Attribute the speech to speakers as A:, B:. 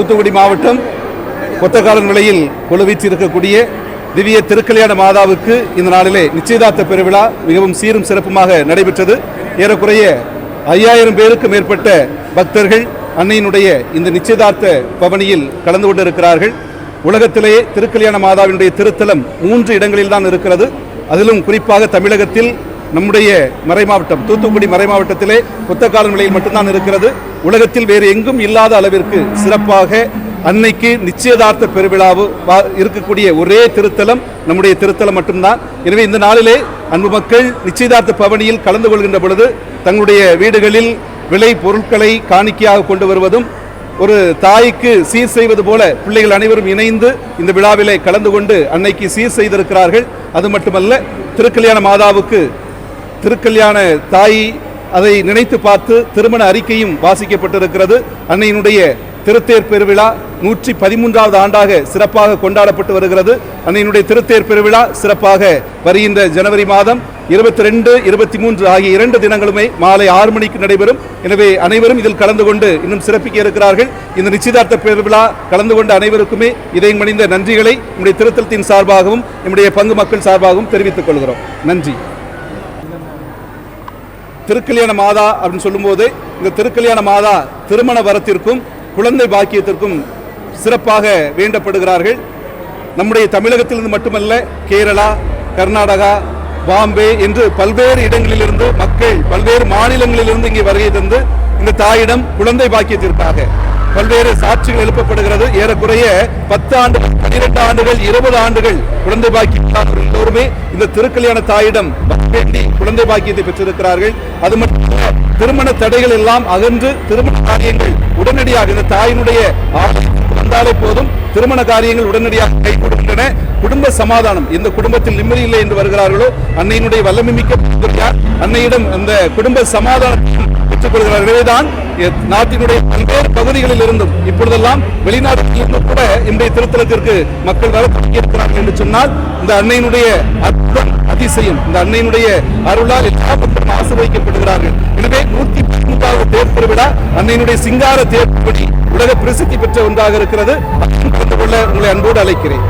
A: தூத்துக்குடி மாவட்டம் கொத்தக்கால நிலையில் கொலுவீச்சிருக்கக்கூடிய திவ்ய திருக்கல்யாண மாதாவுக்கு இந்த நாளிலே நிச்சயதார்த்த பெருவிழா மிகவும் சீரும் சிறப்புமாக நடைபெற்றது. ஏறக்குறைய ஐயாயிரம் பேருக்கு மேற்பட்ட பக்தர்கள் அன்னையினுடைய இந்த நிச்சயதார்த்த பவனியில் கலந்து கொண்டிருக்கிறார்கள். உலகத்திலேயே திருக்கல்யாண மாதாவினுடைய திருத்தலம் மூன்று இடங்களில் தான் இருக்கிறது. அதிலும் குறிப்பாக தமிழகத்தில் நம்முடைய மறைமாவட்டம் தூத்துக்குடி மறைமாவட்டத்திலே புத்தகால நிலையில் மட்டும்தான் இருக்கிறது. உலகத்தில் வேறு எங்கும் இல்லாத அளவிற்கு சிறப்பாக அன்னைக்கு நிச்சயதார்த்த பெருவிழாவு வா- இருக்கக்கூடிய ஒரே திருத்தலம் நம்முடைய திருத்தலம் மட்டும்தான். எனவே இந்த நாளிலே அன்பு மக்கள் நிச்சயதார்த்த பவனியில் கலந்து கொள்கின்ற பொழுது தங்களுடைய வீடுகளில் விலை பொருட்களை காணிக்கையாக கொண்டு வருவதும் ஒரு தாய்க்கு சீர் செய்வது போல பிள்ளைகள் அனைவரும் இணைந்து இந்த விழாவிலே கலந்து கொண்டு அன்னைக்கு சீர் செய்திருக்கிறார்கள். அது மட்டுமல்ல திருக்கல்யாண மாதாவுக்கு திருக்கல்யாண தாய் அதை நினைத்து பார்த்து திருமண அறிக்கையும் வாசிக்கப்பட்டிருக்கிறது. அன்னையினுடைய திருத்தேர் பெருவிழா நூற்றி பதிமூன்றாவது ஆண்டாக சிறப்பாக கொண்டாடப்பட்டு வருகிறது. அன்னையினுடைய திருத்தேர் பெருவிழா சிறப்பாக வருகின்ற ஜனவரி மாதம் இருபத்தி ரெண்டு இருபத்தி மூன்று ஆகிய இரண்டு தினங்களுமே மாலை ஆறு மணிக்கு நடைபெறும். எனவே அனைவரும் இதில் கலந்து கொண்டு இன்னும் சிறப்பிக்க இருக்கிறார்கள். இந்த நிச்சயதார்த்த பெருவிழா கலந்து கொண்ட அனைவருக்குமே இதை மணிந்த நன்றிகளை நம்முடைய திருத்தலத்தின் சார்பாகவும் நம்முடைய பங்கு மக்கள் சார்பாகவும் தெரிவித்துக் கொள்கிறோம். நன்றி. திருக்கல்யாண மாதா அப்படின்னு சொல்லும்போது இந்த திருக்கல்யாண மாதா திருமண வரத்திற்கும் குழந்தை பாக்கியத்திற்கும் சிறப்பாக வேண்டப்படுகிறார்கள். நம்முடைய தமிழகத்திலிருந்து மட்டுமல்ல கேரளா கர்நாடகா பாம்பே என்று பல்வேறு இடங்களிலிருந்து மக்கள் பல்வேறு மாநிலங்களிலிருந்து இங்கே வருகை தந்து இந்த தாயிடம் குழந்தை பாக்கியத்திற்காக பல்வேறு சாட்சிகள் எழுப்பப்படுகிறது. ஏறக்குறைய பத்து ஆண்டுகள் பன்னிரெண்டு ஆண்டுகள் இருபது ஆண்டுகள் குழந்தை பாக்கியம் எல்லோருமே இந்த திருக்கல்யாண தாயிடம் வேண்டி குழந்தை பாக்கியத்தை பெற்றிருக்கிறார்கள். அது மட்டும் திருமண தடைகள் எல்லாம் அகன்று திருமண காரியங்கள் உடனடியாக இந்த தாயினுடைய வந்தாலே போதும். திருமண காரியங்கள் உடனடியாக கை கொடுக்கின்றன குடும்ப சமாதானம் இந்த குடும்பத்தில் நிம்மதி இல்லை என்று வருகிறார்களோ? அன்னையினுடைய வல்லமை மிக்க அன்னையிடம் அந்த குடும்ப சமாதானம் பெற்றுக் கொள்கிறார். எனவேதான் நாட்டினுடைய பல்வேறு பகுதிகளில் இருந்தும் இப்பொழுதெல்லாம் வெளிநாட்டிலிருந்து கூட இன்றைய திருத்தலத்திற்கு மக்கள் வர தொடங்கியிருக்கிறார்கள் என்று சொன்னால் இந்த அன்னையினுடைய அற்புதம் அதிசயம் இந்த அன்னையினுடைய அருளால் எல்லா மக்களும் ஆசிர்வதிக்கப்படுகிறார்கள். எனவே நூத்தி பதிமூன்றாவது தேர் திருவிழா அன்னையினுடைய சிங்கார தேர்ப்படி உலக பிரசித்தி பெற்ற ஒன்றாக இருக்கிறது. கலந்து கொள்ள உங்களை அன்போடு அழைக்கிறேன்.